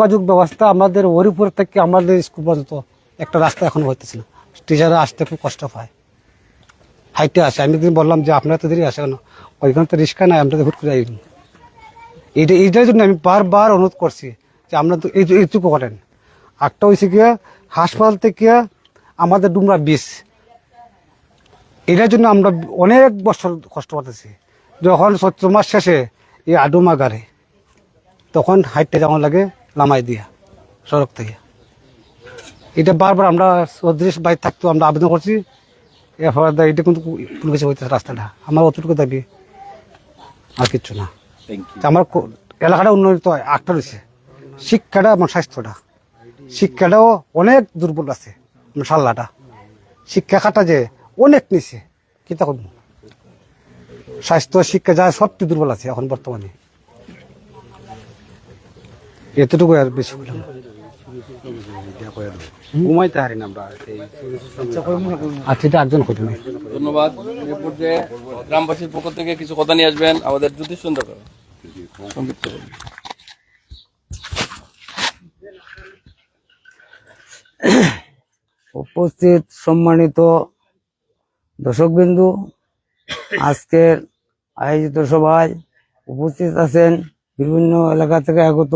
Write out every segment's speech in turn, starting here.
যোগাযোগ ব্যবস্থা আমাদের ওর উপর থেকে আমাদের স্কুল পর্যন্ত একটা রাস্তা এখন হইতেছে না। টিচাররা আসতে খুব কষ্ট পায়। হাইটে আসে। আমি একদিন বললাম যে, আপনারা তো দেরি আসে কেন? ওইখানে তো রিক্সা নাই, আমরা তো হুট করে যাই। এইটা এইটার জন্য আমি বারবার অনুরোধ করছি যে আমরা তো এই এইটুকু করেন। একটা হয়েছে গিয়া, হাসপাতাল থেকে আমাদের ডুমরা বিষ এটার জন্য আমরা অনেক বছর কষ্ট পাতেছি। যখন চৈত্র মাস শেষে এই আডুমা গাড়ে, তখন হাইটে যাওয়া লাগে। লামাই দিয়া সড়ক থেকে। এটা বারবার আমরা চৌত্রিশ বাইর থাকতো আমরা আবেদন করছি। এরপর এটা কিন্তু কোনো কিছু হইতেছে রাস্তাটা। আমার অতটুকু দাবি আর কিচ্ছু না। আমার এলাকাটা উন্নয়ন হয় আটটা রয়েছে। শিক্ষাটা আমার স্বাস্থ্যটা। শিক্ষাটাও অনেক দুর্বল আছে সাল্লাটা শিক্ষা খাটা যে অনেক নিচে কি তা করব স্বাস্থ্য শিক্ষা যা সবটি দুর্বল আছে এখন বর্তমানে। এতটুকু আর বেশি বললাম ঘুমাইতে হারি না আমরা আর সেটা একজন করবে। ধন্যবাদ। এ পর্যায়ে গ্রামবাসীর পক্ষ থেকে কিছু কথা নিয়ে আসবেন। আমাদের জ্যোতিষ চন্দ্র কর। সংক্ষিপ্ত উপস্থিত সম্মানিত দর্শকবিন্দু আজকের আয়োজিত সভায় উপস্থিত আছেন বিভিন্ন এলাকা থেকে আগত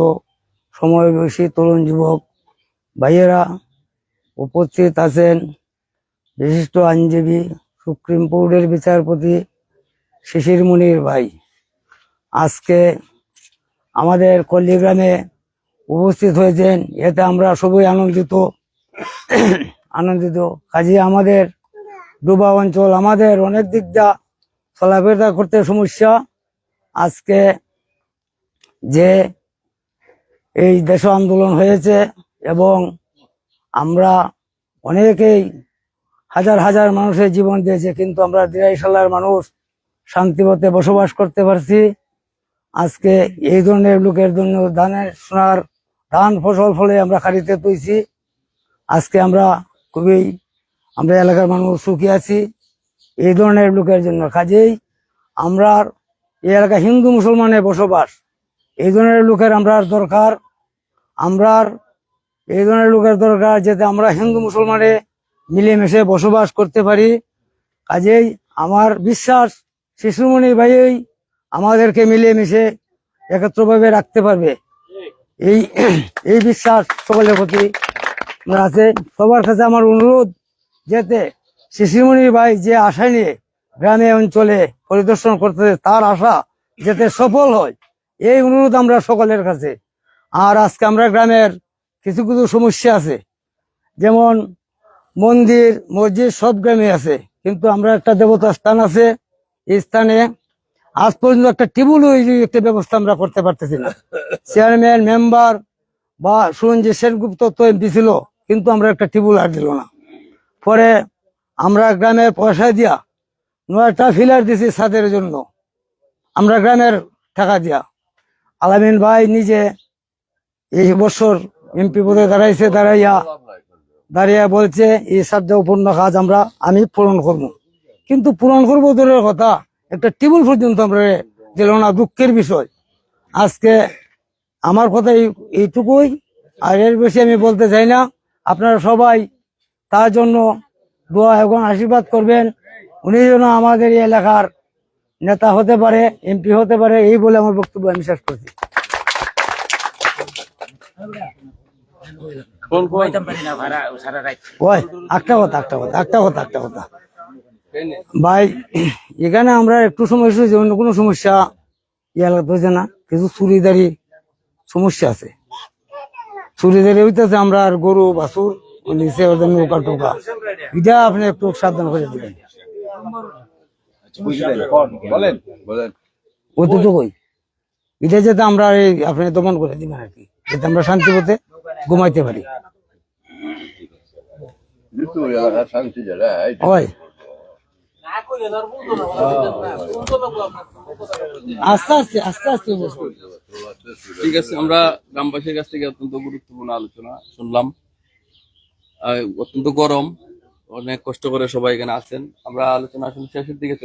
সমবয়সী তরুণ যুবক ভাইয়েরা উপস্থিত আছেন। বিশিষ্ট আইনজীবী সুপ্রিম কোর্টের বিচারপতি শিশির মুনির ভাই। আজকে আমাদের কল্লিগ্রামে উপস্থিত হয়েছেন। এতে আমরা সবই আনন্দিত আনন্দিত। কাজে আমাদের ডুবা অঞ্চল, আমাদের অনেক দিক দা চলাফেরা করতে সমস্যা। আজকে যে এই দেশ আন্দোলন হয়েছে এবং আমরা অনেকেই হাজার হাজার মানুষের জীবন দিয়েছে, কিন্তু আমরা দিরাই সালার মানুষ শান্তিপথে বসবাস করতে পারছি। আজকে এই ধরনের লোকের জন্য ধানের সোনার, ধান, ফসল, ফলে আমরা খাড়িতে তুইছি। আজকে আমরা খুবই, আমরা এলাকার মানুষ সুখী আছি। এই ধরনের লোকের জন্য কাজেই আমরা এই এলাকা হিন্দু মুসলমানের বসবাস এই ধরনের লোকের আমরা দরকার আমরা এই ধরনের লোকের দরকার যাতে আমরা হিন্দু মুসলমানে মিলেমিশে বসবাস করতে পারি। কাজেই আমার বিশ্বাস, শিশুমণি ভাইই আমাদেরকে মিলেমিশে একত্রভাবে রাখতে পারবে। এই এই বিশ্বাস সকলের প্রতি আছে। সবার কাছে আমার অনুরোধ যাতে শিশুমণি ভাই যে আশা নিয়ে গ্রামে অঞ্চলে পরিদর্শন করতে তার আশা যাতে সফল হয়। এই অনুরোধ আমরা সকলের কাছে। আর আজকে আমরা গ্রামের কিছু কিছু সমস্যা আছে। যেমন মন্দির, মসজিদ সব গ্রামে আছে। কিন্তু আমরা একটা দেবতা স্থান আছে, এই স্থানে আজ পর্যন্ত একটা টিবুল একটা ব্যবস্থা আমরা করতে পারতেছি না। চেয়ারম্যান মেম্বার বা যে সেনগুপ্ত তো এমপি ছিল, কিন্তু আমরা একটা টিবুল আর দিল না। পরে আমরা গ্রামের পয়সা দিয়া নয়টা ফিলার দিছি ছাদের জন্য। আমরা গ্রামের টাকা দিয়া। আলামিন ভাই নিজে এই বছর এমপি পদে দাঁড়াইছে, দাঁড়াইয়া দাঁড়িয়ে বলছে, এই সাতটা পূর্ণ কাজ আমরা, আমি পূরণ করব। কিন্তু পূরণ করব দূরের কথা, একটা টেবিল পর্যন্ত আমরা দিল না, দুঃখের বিষয়। আজকে আমার কথা এই- এইটুকুই, আর এর বেশি আমি বলতে চাই না। আপনারা সবাই তার জন্য দোয়া এবং আশীর্বাদ করবেন। উনি যেন আমাদের এই এলাকার নেতা হতে পারে এমপি হতে পারে এই বলে আমার বক্তব্য আমি শেষ করছি। একটা কথা একটা কথা একটা কথা একটা কথা। ভাই এখানে আমরা একটু সমস্যা হয়েছে অন্য কোনো সমস্যা ইয়ে হয়েছে না কিছু চুরিদারি সমস্যা আছে। চুরিদারি হইতেছে আমরা আর গরু বাছুর নিচে ওদের নৌকা টোকা এটা আপনি একটু সাবধান করে দিবেন। বলেন। বলেন। অতটুকুই এটা যাতে আমরা আপনি দমন করে দিবেন আর কি। যাতে আমরা শান্তি পথে ঘুমাইতে পারি। শান্তি আস্তে আস্তে আস্তে আস্তে ঠিক আছে আমরা গ্রামবাসীর কাছ থেকে অত্যন্ত গুরুত্বপূর্ণ আলোচনা শুনলাম। আহ, অত্যন্ত গরম অনেক কষ্ট করে সবাই এখানে আছেন। আমরা আলোচনা আসলে শেষের দিকে